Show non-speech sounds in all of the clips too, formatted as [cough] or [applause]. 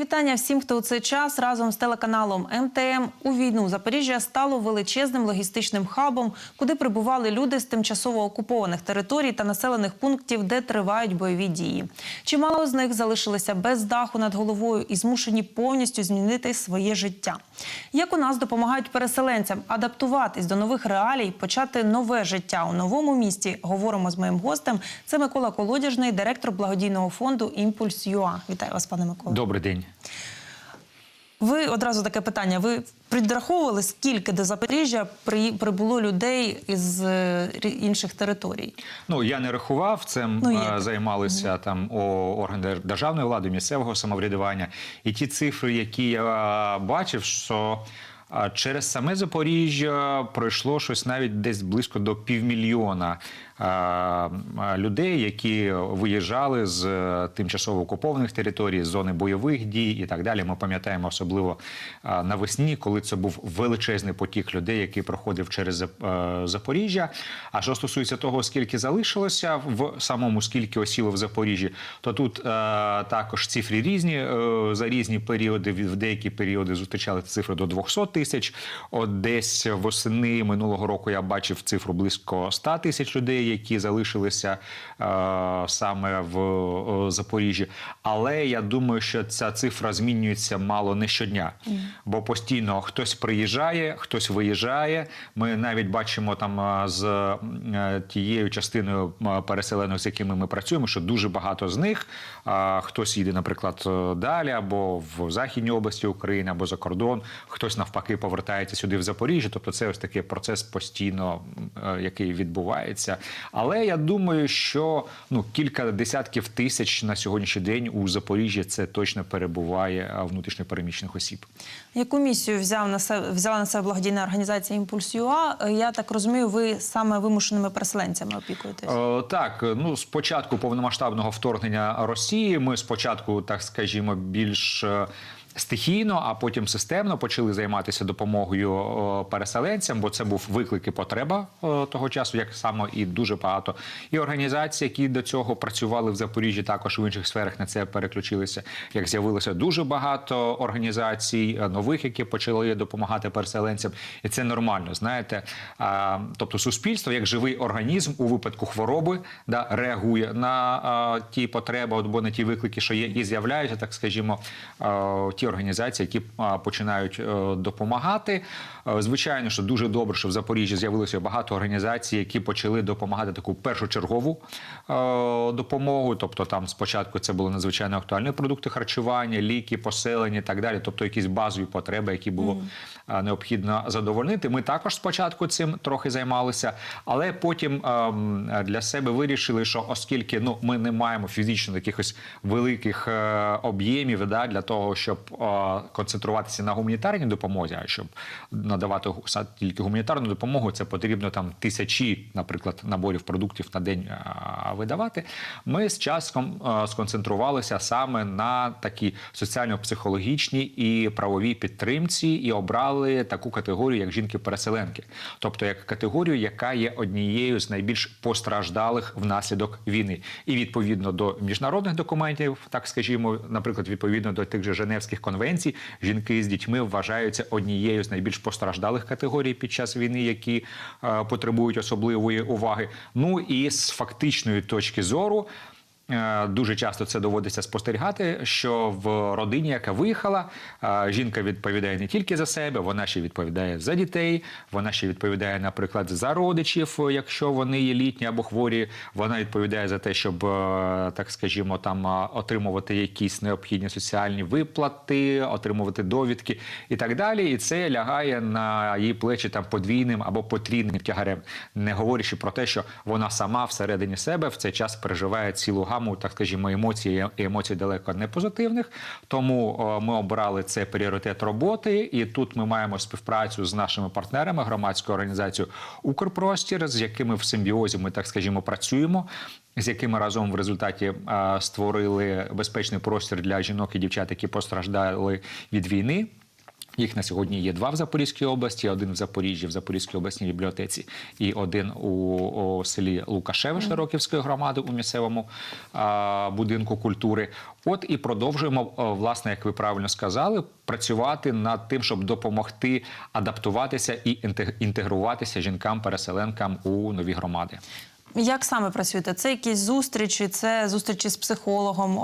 вітання всім, хто у цей час разом з телеканалом МТМ у війну Запоріжжя стало величезним логістичним хабом, куди прибували люди з тимчасово окупованих територій та населених пунктів, де тривають бойові дії. Чимало з них залишилися без даху над головою і змушені повністю змінити своє життя. Як у нас допомагають переселенцям адаптуватись до нових реалій, почати нове життя у новому місті? Говоримо з моїм гостем. Це Микола Колодяжний, директор благодійного фонду Імпульс ЮА. Вітаю вас, пане Микола. Добрий день. Ви одразу таке питання. Ви підраховували, скільки до Запоріжжя при- прибуло людей із е, інших територій? Ну я не рахував цим. Ну, займалися займалися там органи державної влади, місцевого самоврядування. І ті цифри, які я бачив, що через саме Запоріжжя пройшло щось навіть десь близько до півмільйона е, людей, які виїжджали з е, тимчасово окупованих територій, з зони бойових дій і так далі. Ми пам'ятаємо особливо е, навесні, коли це був величезний потік людей, який проходив через Запоріжжя. А що стосується того, скільки залишилося в самому скільки осіло в Запоріжжі, то тут також цифри різні за різні періоди. В деякі періоди зустрічали цифри до 200 тисяч. От десь восени минулого року я бачив цифру близько 100 тисяч людей, які залишилися е, саме в е, Запоріжжі. Але я думаю, що ця цифра змінюється мало не щодня, бо постійно хтось приїжджає, хтось виїжджає. Ми навіть бачимо там е, з е, тією частиною е, переселених, з якими ми працюємо, що дуже багато з них е, хтось їде, наприклад, далі або в західній області України, або за кордон, хтось навпаки повертається сюди в Запоріжжя. Тобто, це ось такий процес постійно, е, який відбувається. Але я думаю, що ну кілька десятків тисяч на сьогоднішній день у Запоріжжі це точно перебуває е, внутрішньопереміщених осіб. Яку місію взяв на себе взяла на себе благодійна організація Імпульс ЮА? Е, Я так розумію, ви саме вимушеними переселенцями опікуєтесь. Е, Так, ну з початку повномасштабного вторгнення Росії ми спочатку, так скажімо, більш стихійно, а потім системно почали займатися допомогою переселенцям, бо це був виклик і потреба того часу, як само і дуже багато і організацій, які до цього працювали в Запоріжжі, також в інших сферах на це переключилися. Як з'явилося дуже багато організацій е, нових, які почали допомагати переселенцям, і це нормально. Знаєте, тобто суспільство як живий організм у випадку хвороби да реагує на ті потреби або на ті виклики, що є, і з'являються, так скажімо, ті організації, які починають е, допомагати. Е, Звичайно, що дуже добре, що в Запоріжжі з'явилося багато організацій, які почали допомагати таку першочергову е, допомогу. Тобто, там спочатку це були надзвичайно актуальні продукти харчування, ліки, поселення і так далі. Тобто, якісь базові потреби, які було необхідно задовольнити. Ми також спочатку цим трохи займалися, але потім ем, для себе вирішили, що оскільки ну ми не маємо фізично якихось великих об'ємів да, для того, щоб концентруватися на гуманітарній допомозі, а щоб надавати тільки гуманітарну допомогу, це потрібно там тисячі, наприклад, наборів продуктів на день видавати. Ми з часом сконцентрувалися саме на такій соціально-психологічній і правовій підтримці, і обрали таку категорію, як жінки-переселенки, тобто як категорію, яка є однією з найбільш постраждалих внаслідок війни, і відповідно до міжнародних документів, так скажімо, наприклад, відповідно до тих же Женевських конвенцій, жінки з дітьми вважаються однією з найбільш постраждалих категорій під час війни, які е, потребують особливої уваги. Ну і з фактичної точки зору. Е, Дуже часто це доводиться спостерігати, що в родині, яка виїхала, е, жінка відповідає не тільки за себе, вона ще відповідає за дітей, вона ще відповідає, наприклад, за родичів, якщо вони є літні або хворі. Вона відповідає за те, щоб, е, так скажімо, там отримувати якісь необхідні соціальні виплати, отримувати довідки і так далі. І це лягає на її плечі там подвійним або потрійним тягарем, не говорячи про те, що вона сама всередині себе в цей час переживає цілу гаму, так скажімо, емоцій і емоцій далеко не позитивних. Тому ми обрали це пріоритет роботи, і тут ми маємо співпрацю з нашими партнерами, громадською організацією Укрпростір, з якими в симбіозі ми так скажімо працюємо. З якими разом в результаті а, створили безпечний простір для жінок і дівчат, які постраждали від війни. Їх на сьогодні є два в Запорізькій області, один в Запоріжжі, в Запорізькій обласній бібліотеці, і один у, у селі Лукашеве Широківської громади у місцевому а, будинку культури. От і продовжуємо, власне, як ви правильно сказали, працювати над тим, щоб допомогти адаптуватися і інтег- інтегруватися жінкам-переселенкам у нові громади. Як саме працюєте? Це якісь зустрічі, це зустрічі з психологом,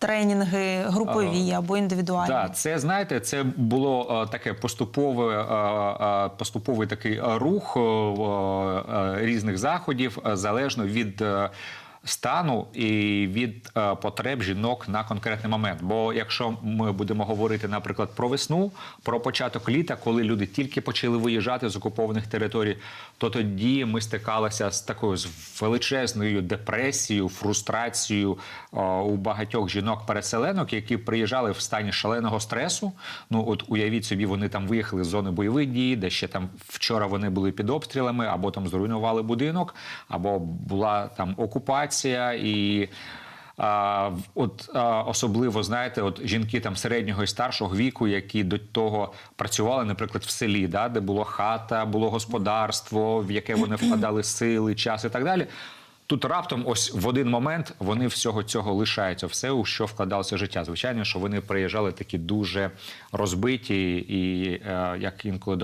тренінги групові або індивідуальні? Так, це знаєте, це було е, таке поступове, е, е, поступовий такий рух різних заходів, залежно від. Стану і від е, потреб жінок на конкретний момент. Бо якщо ми будемо говорити, наприклад, про весну, про початок літа, коли люди тільки почали виїжджати з окупованих територій, то тоді ми стикалися з такою з величезною депресією, фрустрацією е, у багатьох жінок-переселенок, які приїжджали в стані шаленого стресу. Ну от уявіть собі, вони там виїхали з зони бойових дій, де ще там вчора вони були під обстрілами, або там зруйнували будинок, або була там окупація і. А, от а, особливо знаєте, от жінки там середнього і старшого віку, які до того працювали, наприклад, в селі, да, де було хата, було господарство, в яке вони вкладали сили, час і так далі. Тут раптом, ось в один момент, вони всього цього лишаються, все, у що вкладалося життя. Звичайно, що вони приїжджали такі дуже розбиті, і е, як інколи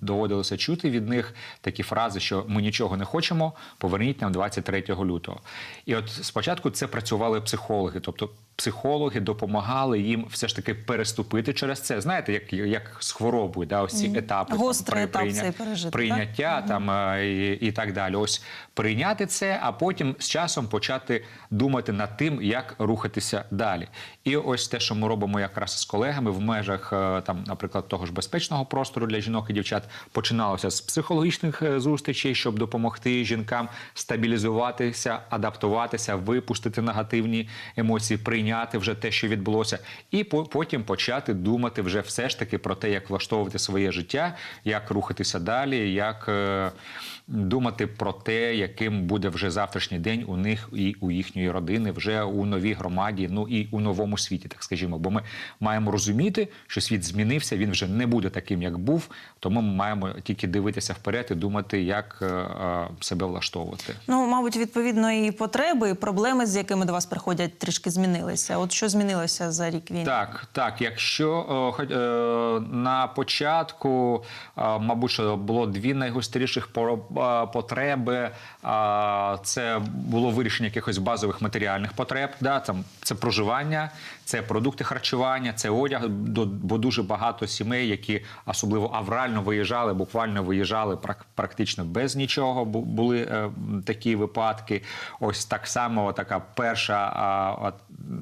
доводилося чути від них такі фрази, що ми нічого не хочемо, поверніть нам 23 лютого. І от спочатку це працювали психологи, тобто психологи допомагали їм все ж таки переступити через це. Знаєте, як, як з хворобою, да, ось ці етапи там, Гострий при- етап цей пережити, прийняття там е, і, і так далі. Ось прийняти це, а потім з часом почати думати над тим, як рухатися далі. І ось те, що ми робимо якраз з колегами в межах е, там, наприклад, того ж безпечного простору для жінок і дівчат, починалося з психологічних е, зустрічей, щоб допомогти жінкам стабілізуватися, адаптуватися, випустити негативні емоції, прийняти вже те, що відбулося, і по- потім почати думати вже все ж таки про те, як влаштовувати своє життя, як рухатися далі, як е, думати про те, яким буде вже завтрашній день у них і у їхньої родини, вже у новій громаді, ну і у новому світі, так скажімо. Бо ми маємо розуміти, що світ змінився, він вже не буде таким, як був. Тому ми маємо тільки дивитися вперед і думати, як е, е, себе влаштовувати. Ну, мабуть, відповідно, і потреби, і проблеми, з якими до вас приходять, трішки змінилися. От що змінилося за рік війни? Так, так. Якщо е, хоч, е, на початку, е, мабуть, що було дві найгостріших потреби, е, це було вирішення якихось базових матеріальних потреб. Да? Там, це проживання, це продукти харчування, це одяг. Бо дуже багато сімей, які особливо аврально виїжджали, буквально виїжджали прак- практично без нічого. Бу- Були е, такі випадки. Ось так само така перша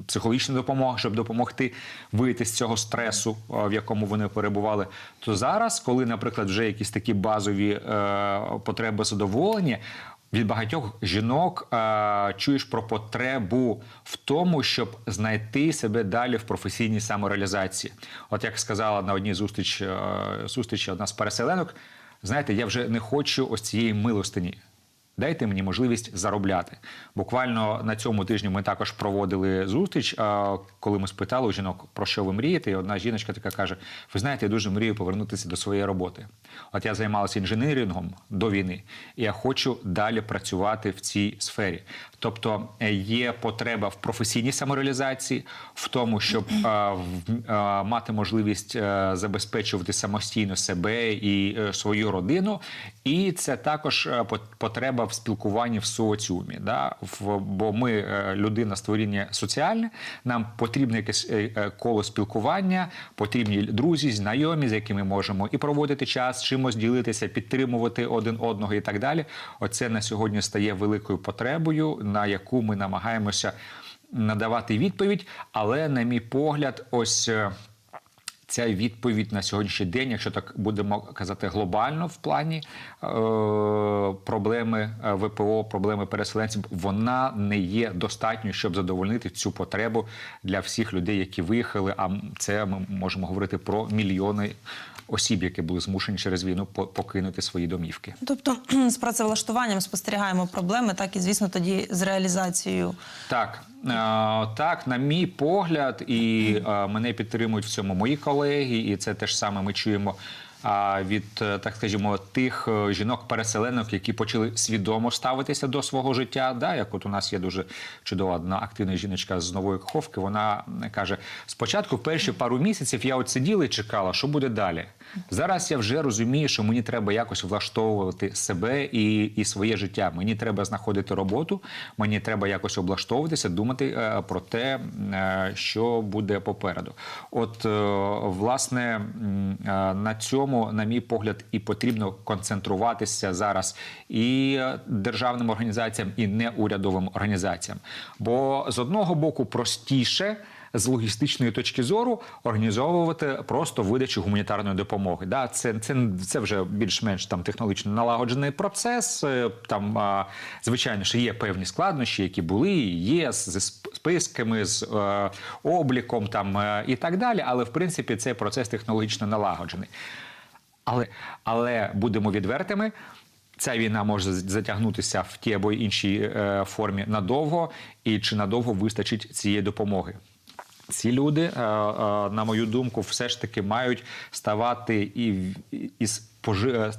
психологічна допомога, щоб допомогти вийти з цього стресу, в якому вони перебували. То зараз, коли, наприклад, вже якісь такі базові е, потреби задоволені. Від багатьох жінок е, чуєш про потребу в тому, щоб знайти себе далі в професійній самореалізації. От як сказала на одній зустріч, е, зустрічі одна з переселенок, знаєте, я вже не хочу ось цієї милостині. Дайте мені можливість заробляти. Буквально на цьому тижні ми також проводили зустріч, коли ми спитали у жінок, про що ви мрієте. І одна жіночка така каже: Ви знаєте, я дуже мрію повернутися до своєї роботи. От я займалася інженерінгом до війни, і я хочу далі працювати в цій сфері. Тобто е, є потреба в професійній самореалізації, в тому, щоб мати можливість е, забезпечувати самостійно себе і е, свою родину. І це також е, потреба в спілкуванні в соціумі. Да? Бо ми е, людина створіння соціальне, нам потрібне якесь е, коло спілкування, потрібні друзі, знайомі, з якими можемо і проводити час, чимось ділитися, підтримувати один одного і так далі. Оце на сьогодні стає великою потребою, на яку ми намагаємося надавати відповідь. Але, на мій погляд, ось. Ця відповідь на сьогоднішній день, якщо так будемо казати глобально в плані е, проблеми е, ВПО, проблеми переселенців, вона не є достатньою, щоб задовольнити цю потребу для всіх людей, які виїхали. А це ми можемо говорити про мільйони осіб, які були змушені через війну покинути свої домівки. Тобто [clears throat] з працевлаштуванням спостерігаємо проблеми, так і звісно тоді з реалізацією. Так, е, так, на мій погляд, і е, мене підтримують в цьому мої колеги, і це теж саме ми чуємо. Від е, так скажімо, тих е, жінок-переселенок, які почали свідомо ставитися до свого життя. Да, як от у нас є дуже чудова одна активна жіночка з нової каховки. Вона каже: спочатку, перші пару місяців я от сиділа і чекала, що буде далі. Зараз я вже розумію, що мені треба якось влаштовувати себе і, і своє життя. Мені треба знаходити роботу, мені треба якось облаштовуватися, думати е, про те, е, що буде попереду. От, е, власне, е, на цьому, на мій погляд, і потрібно концентруватися зараз і державним організаціям, і неурядовим організаціям. Бо з одного боку простіше з логістичної точки зору організовувати просто видачу гуманітарної допомоги. Да, це, це, це вже більш-менш там технологічно налагоджений процес. Е, Там, звичайно, що є певні складнощі, які були, є з списками, з е, обліком там е, і так далі. Але в принципі цей процес технологічно налагоджений. Але, але будемо відвертими. Ця війна може затягнутися в тій або іншій е, формі надовго, і чи надовго вистачить цієї допомоги. Ці люди, е, е, на мою думку, все ж таки мають ставати і із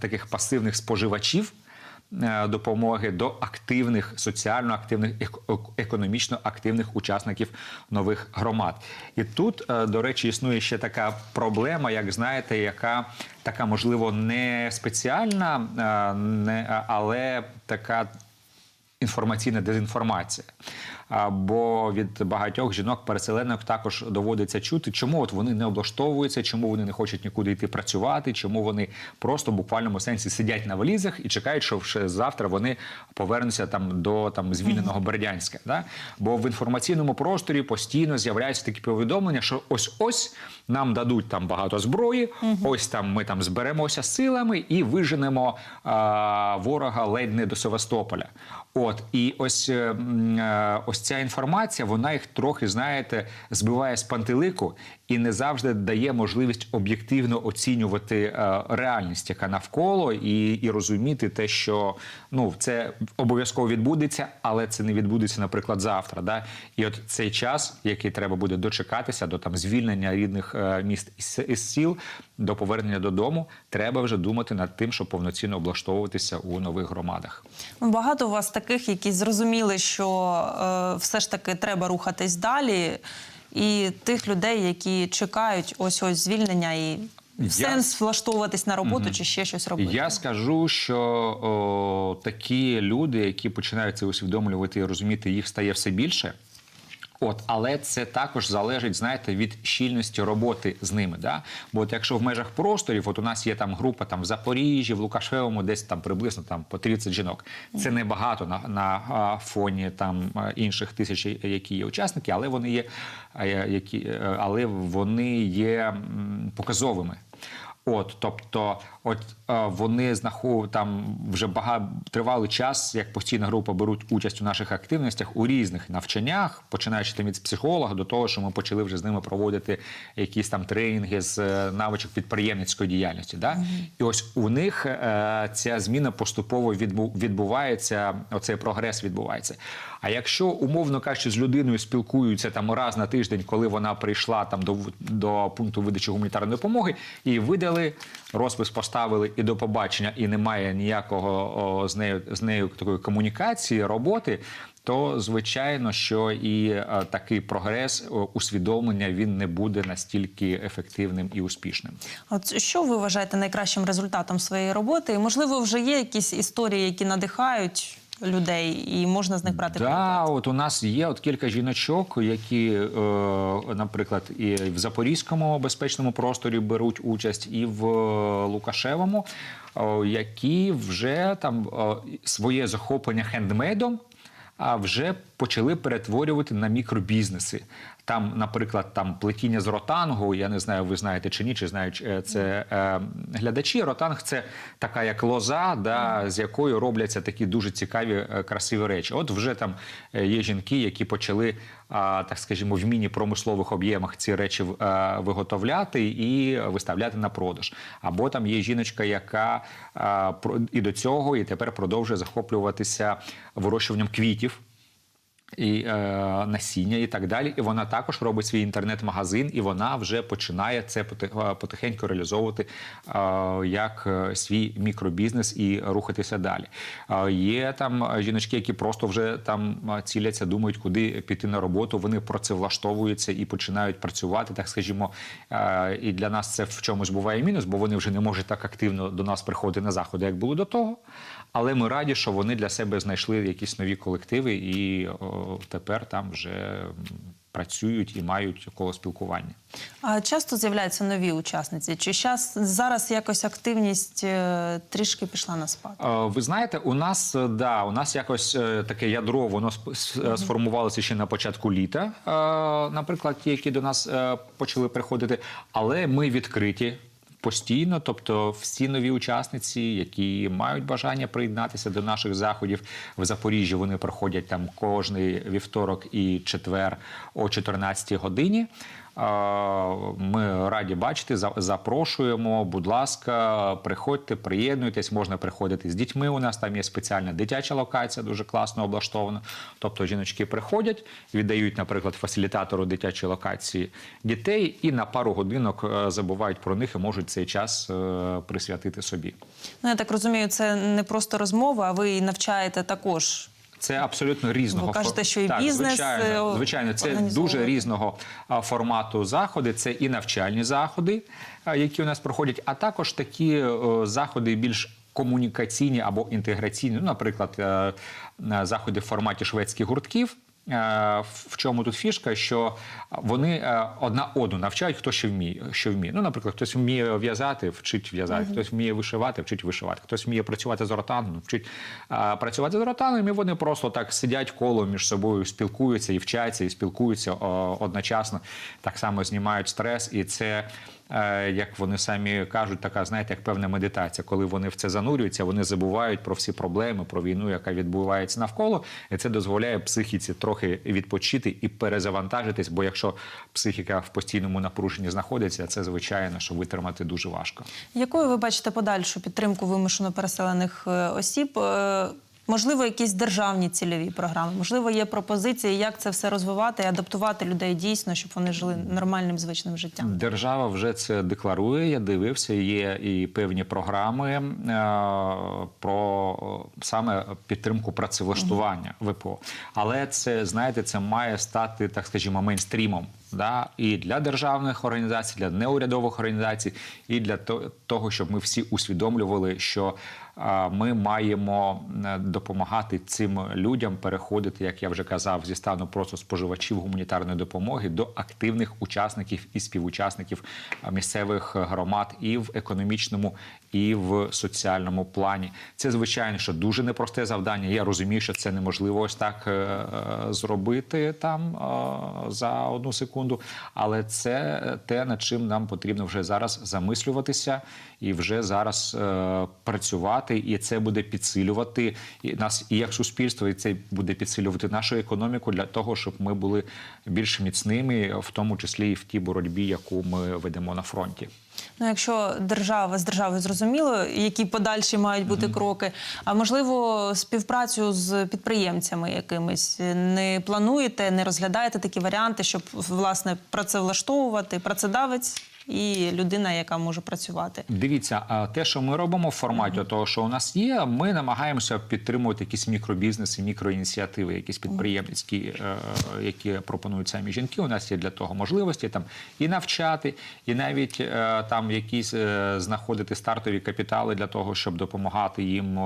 таких пасивних споживачів допомоги до активних, соціально активних, ек- економічно активних учасників нових громад. І тут, е, до речі, існує ще така проблема, як знаєте, яка така, можливо, не спеціальна, е, але така інформаційна дезінформація. Бо від багатьох жінок-переселенок також доводиться чути, чому от вони не облаштовуються, чому вони не хочуть нікуди йти працювати, чому вони просто в буквальному сенсі сидять на валізах і чекають, що вже завтра вони повернуться там до там звільненого Бердянська. Да? Бо в інформаційному просторі постійно з'являються такі повідомлення, що ось ось нам дадуть там багато зброї, ось там ми там зберемося силами і виженемо а, ворога ледь не до Севастополя. От і ось, е, ось ця інформація, вона їх трохи, знаєте, збиває з пантелику і не завжди дає можливість об'єктивно оцінювати е, реальність, яка навколо, і, і розуміти те, що ну це обов'язково відбудеться, але це не відбудеться, наприклад, завтра. Да? І от цей час, який треба буде дочекатися до там звільнення рідних е, міст із, сіл, до повернення додому, треба вже думати над тим, щоб повноцінно облаштовуватися у нових громадах. Ну, Багато у вас таких, які зрозуміли, що е, все ж таки треба рухатись далі, і тих людей, які чекають ось ось звільнення і Я- сенс влаштовуватись на роботу чи ще щось робити. Я скажу, що о, такі люди, які починають це усвідомлювати і розуміти, їх стає все більше. От, але це також залежить, знаєте, від щільності роботи з ними. Да? Бо от якщо в межах просторів, от у нас є там група там в Запоріжжі, в Лукашевому, десь там приблизно там по 30 жінок. Це небагато на, на фоні там інших тисяч, які є учасники, але вони є, які, е, але вони є показовими. От, тобто, от е, вони знаходять там вже багато тривалий час, як постійна група беруть участь у наших активностях у різних навчаннях, починаючи там від психолога до того, що ми почали вже з ними проводити якісь там тренінги з е, навичок підприємницької діяльності. Да? І ось у них е, ця зміна поступово відбу- відбувається, оцей прогрес відбувається. А якщо умовно кажучи, з людиною спілкуються там раз на тиждень, коли вона прийшла там до, до пункту видачі гуманітарної допомоги, і видали розпис, поставили і до побачення, і немає ніякого о, з нею з нею такої комунікації, роботи. То звичайно, що і е, такий прогрес, о, усвідомлення він не буде настільки ефективним і успішним. От що ви вважаєте найкращим результатом своєї роботи? Можливо, вже є якісь історії, які надихають людей, і можна з них брати Да, от у нас є от кілька жіночок, які, е, наприклад, і в Запорізькому безпечному просторі беруть участь, і в е, Лукашевому, е, які вже там е, своє захоплення хендмейдом. А вже почали перетворювати на мікробізнеси. Там, наприклад, там плетіння з ротангу. Я не знаю, ви знаєте чи ні, чи знають е, це е, глядачі. Ротанг це така як лоза, да, з якою робляться такі дуже цікаві, е, красиві речі. От вже там е, є жінки, які почали, а, так скажімо, в міні-промислових об'ємах ці речі е, виготовляти і виставляти на продаж. Або там є жіночка, яка а, і до цього, і тепер продовжує захоплюватися вирощуванням квітів і е, насіння, і так далі. І вона також робить свій інтернет-магазин, і вона вже починає це е, потихеньку реалізовувати е, як е, свій мікробізнес і рухатися далі. Е, є там е, жіночки, які просто вже там ціляться, думають, куди піти на роботу. Вони працевлаштовуються і починають працювати, так скажімо. Е, і для нас це в чомусь буває мінус, бо вони вже не можуть так активно до нас приходити на заходи, як було до того. Але ми раді, що вони для себе знайшли якісь нові колективи, і о, тепер там вже працюють і мають коло спілкування. А часто з'являються нові учасниці? Чи щас, зараз якось активність е, трішки пішла на спад? Е, Ви знаєте, у нас е, да, у нас якось таке ядро воно сформувалося ще на початку літа. Наприклад, ті, які до нас почали приходити, але ми відкриті. Постійно, тобто всі нові учасниці, які мають бажання приєднатися до наших заходів в Запоріжжі, вони проходять там кожний вівторок і четвер о 14 годині. Ми раді бачити, запрошуємо. Будь ласка, приходьте, приєднуйтесь. Можна приходити з дітьми. У нас там є спеціальна дитяча локація, дуже класно облаштована. Тобто жіночки приходять, віддають, наприклад, фасилітатору дитячої локації дітей, і на пару годинок е, забувають про них і можуть цей час е, присвятити собі. Ну, я так розумію, це не просто розмова, а ви навчаєте також. Це абсолютно різного Ви кажете, що і так, бізнес, Звичайно, е, звичайно, це дуже різного формату заходи. Це і навчальні заходи, які у нас проходять, а також такі е, заходи більш. Комунікаційні або інтеграційні, ну, наприклад, е, заходи в форматі шведських гуртків. Е, В чому тут фішка? Що вони е, одна одну навчають, хто що вміє. Що вміє. Ну, наприклад, хтось вміє в'язати, вчить в'язати, хтось вміє вишивати, вчить вишивати, хтось вміє працювати з ротангом, вчить е, працювати з ротангом, і вони просто так сидять коло між собою, спілкуються і вчаться, і спілкуються о, одночасно. Так само знімають стрес, і це. Е, Як вони самі кажуть, така знаєте, як певна медитація. Коли вони в це занурюються, вони забувають про всі проблеми, про війну, яка відбувається навколо, і це дозволяє психіці трохи відпочити і перезавантажитись. Бо якщо психіка в постійному напруженні знаходиться, це звичайно, що витримати дуже важко. Якою ви бачите подальшу підтримку вимушено переселених е, осіб? Можливо, якісь державні цільові програми, можливо, є пропозиції, як це все розвивати і адаптувати людей дійсно, щоб вони жили нормальним звичним життям. Держава вже це декларує. Я дивився. Є і певні програми е, про саме підтримку працевлаштування ВПО. Але це знаєте, це має стати, так скажімо, мейнстрімом. Да, і для державних організацій, для неурядових організацій, і для того, щоб ми всі усвідомлювали, що ми маємо е, допомагати цим людям переходити, як я вже казав, зі стану просто споживачів гуманітарної допомоги до активних учасників і співучасників місцевих громад і в економічному, і в соціальному плані. Це звичайно, що дуже непросте завдання. Я розумію, що це неможливо ось так е, зробити там е, за одну секунду, але це те, над чим нам потрібно вже зараз замислюватися і вже зараз е, працювати, і це буде підсилювати нас і як суспільство, і це буде підсилювати нашу економіку для того, щоб ми були більш міцними, в тому числі і в тій боротьбі, яку ми ведемо на фронті. Ну, якщо держава з державою зрозуміло, які подальші мають бути кроки, а можливо, співпрацю з підприємцями якимись. Не плануєте, не розглядаєте такі варіанти, щоб власне працевлаштовувати працедавець і людина, яка може працювати. Дивіться, те, що ми робимо в форматі того, що у нас є, ми намагаємося підтримувати якісь мікробізнеси, мікроініціативи, якісь підприємницькі, е, які пропонують самі жінки. У нас є для того можливості там і навчати, і навіть е, там якісь е, знаходити стартові капітали для того, щоб допомагати їм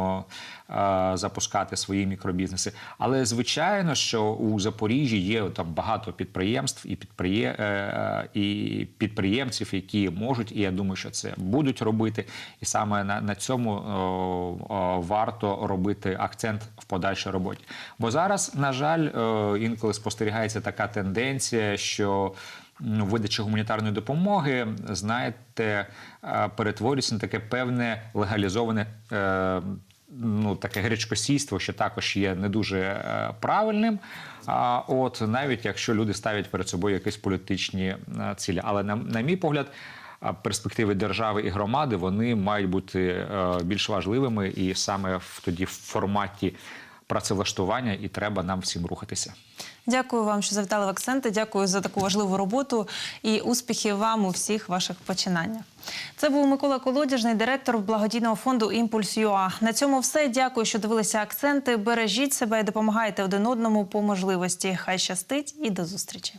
запускати свої мікробізнеси. Але звичайно, що у Запоріжжі є там багато підприємств і підприє... і підприємців, які можуть, і я думаю, що це будуть робити. І саме на, на цьому о, о, варто робити акцент в подальшій роботі. Бо зараз, на жаль, е, інколи спостерігається така тенденція, що ну, видача гуманітарної допомоги, знаєте, е, перетворюється на таке певне легалізоване. е, Ну, таке гречкосійство, що також є не дуже е, правильним. А от навіть якщо люди ставлять перед собою якісь політичні е, цілі. Але на, на мій погляд, перспективи держави і громади вони мають бути е, більш важливими, і саме в тоді в форматі працевлаштування і треба нам всім рухатися. Дякую вам, що завітали в акценти. Дякую за таку важливу роботу і успіхів вам у всіх ваших починаннях. Це був Микола Колодіжний, директор благодійного фонду Імпульс ЮА. На цьому все. Дякую, що дивилися акценти. Бережіть себе і допомагайте один одному по можливості. Хай щастить і до зустрічі.